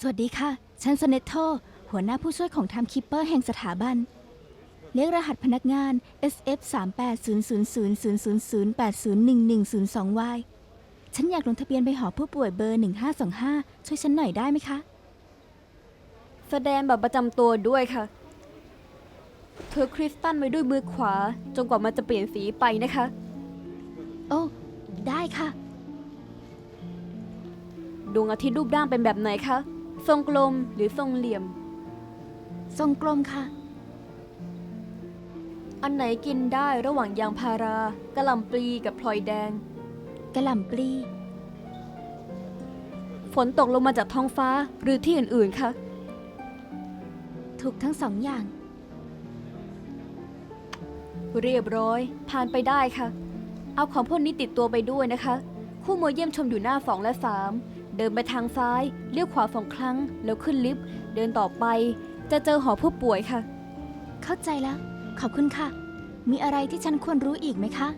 สวัสดีค่ะ ฉันสเนตโทหัวหน้าผู้ช่วยของไทม์คิปเปอร์แห่งสถาบัน เลขรหัสพนักงาน SF 3 8 0 0 0 0 0 0 8 0 1 1 0 2 Y ฉันอยากลงทะเบียนไปหอผู้ป่วยเบอร์ 1525 ช่วยฉันหน่อยได้ไหมคะ แสดงแบบประจำตัวด้วยค่ะ เธอคริสตันไว้ด้วยมือขวา จนกว่ามันจะเปลี่ยนสีไปนะคะ โอ้ ได้ค่ะ ดวงอาทิตย์รูปร่างเป็นแบบไหนคะ ทรงกลมหรือทรงเหลี่ยม ทรงกลมค่ะ อันไหนกินได้ระหว่างยางพารากระหล่ำปลีกับพลอยแดง กระหล่ำปลี ฝนตกลงมาจากท้องฟ้าหรือที่อื่นๆคะถูกทั้งสองอย่าง เรียบร้อยผ่านไปได้ค่ะ เอาของพวกนี้ติดตัวไปด้วยนะคะ คู่มือเยี่ยมชมอยู่หน้า2และ3 เดินไปทางซ้าย เลี้ยวขวาสองครั้ง แล้วขึ้นลิฟต์ เดินต่อไป จะเจอหอผู้ป่วยค่ะ เข้าใจแล้ว ขอบคุณค่ะ มีอะไรที่ฉันควรรู้อีกไหมคะ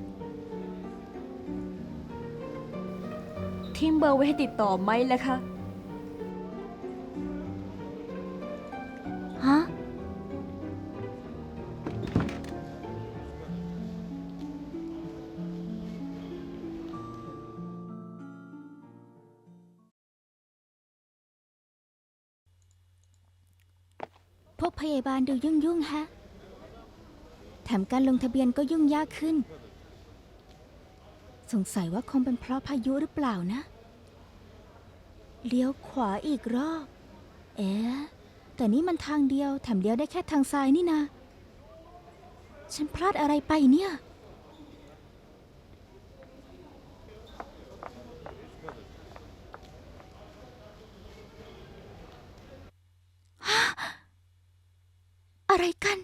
ทิ้งเบอร์ไว้ให้ติดต่อไหมล่ะคะ พวกพยาบาลดูยุ่งยุ่งๆฮะ แถมการลงทะเบียนก็ยุ่งยากขึ้น สงสัยว่าคงเป็นเพราะพายุหรือเปล่านะ เลี้ยวขวาอีกรอบ เอ๊ะ แต่นี่มันทางเดียว แถมเลี้ยวได้แค่ทางซ้ายนี่นะ ฉันพลาดอะไรไปเนี่ย อะไรกัน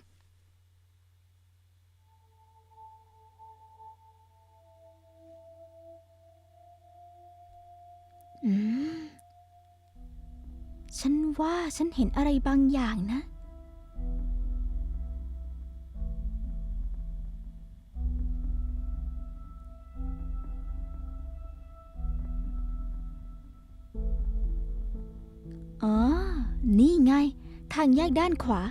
อืม ฉันว่าฉันเห็นอะไรบางอย่างนะ อ๋อ นี่ไง ทางแยกด้านขวา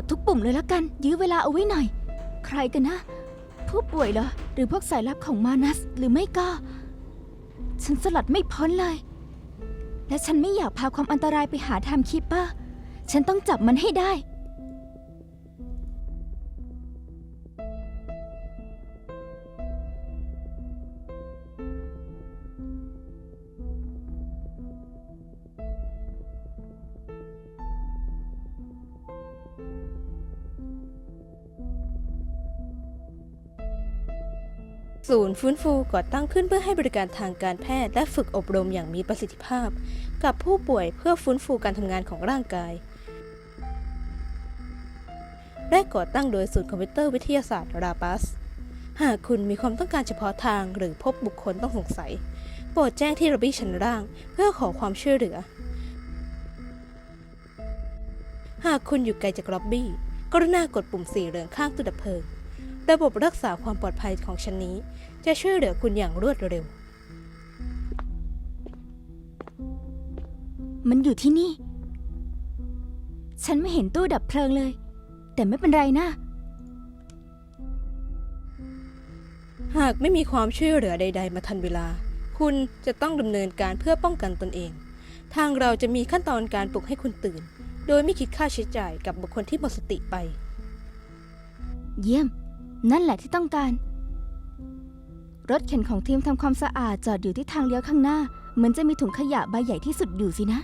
ดทุกปุ่มเลยละกัน ยื้อเวลาเอาไว้หน่อย ใครกันนะ ผู้ป่วยเหรอ หรือพวกสายลับของมานัส หรือไม่ก็ ฉันสลัดไม่พ้นเลย และฉันไม่อยากพาความอันตรายไปหาไทม์คีปเปอร์ ฉันต้องจับมันให้ได้ ศูนย์ฟื้นฟูก่อตั้งขึ้นเพื่อให้บริการทางการแพทย์และฝึกอบรมอย่างมีประสิทธิภาพ กับผู้ป่วยเพื่อฟื้นฟูการทำงานของร่างกาย ได้ก่อตั้งโดยศูนย์คอมพิวเตอร์วิทยาศาสตร์ราปัส หากคุณมีความต้องการเฉพาะทางหรือพบบุคคลต้องสงสัย โปรดแจ้งที่ระเบียชั้นล่างเพื่อขอความช่วยเหลือ หากคุณอยู่ไกลจากล็อบบี้ กรุณากดปุ่มสีเหลืองข้างตู้ดับเพลิง ระบบรักษาความปลอดภัยของชั้นนี้ จะช่วยเหลือคุณอย่างรวดเร็ว มันอยู่ที่นี่ ฉันไม่เห็นตู้ดับเพลิงเลย แต่ไม่เป็นไรนะ หากไม่มีความช่วยเหลือใด ๆ มาทันเวลา คุณจะต้องดำเนินการเพื่อป้องกันตนเอง ทางเราจะมีขั้นตอนการปลุกให้คุณตื่น โดยไม่คิดค่าใช้จ่ายกับบุคคลที่หมดสติไป เยี่ยม นั่นแหละที่ต้องการ รถเข็นของทีมทำความสะอาดจอดอยู่ที่ทางเลี้ยวข้างหน้า เหมือนจะมีถุงขยะใบใหญ่ที่สุดอยู่สินะ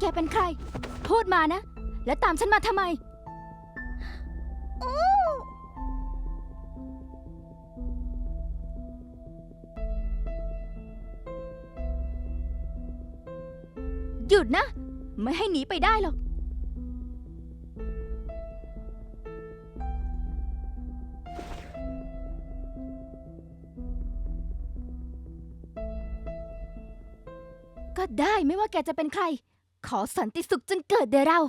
แกเป็นใคร พูดมานะ แล้วตามฉันมาทำไม หยุดนะ ไม่ให้หนีไปได้หรอก ก็ได้ไม่ว่าแกจะเป็นใคร ขอสันติสุขจนเกิดเดอเรา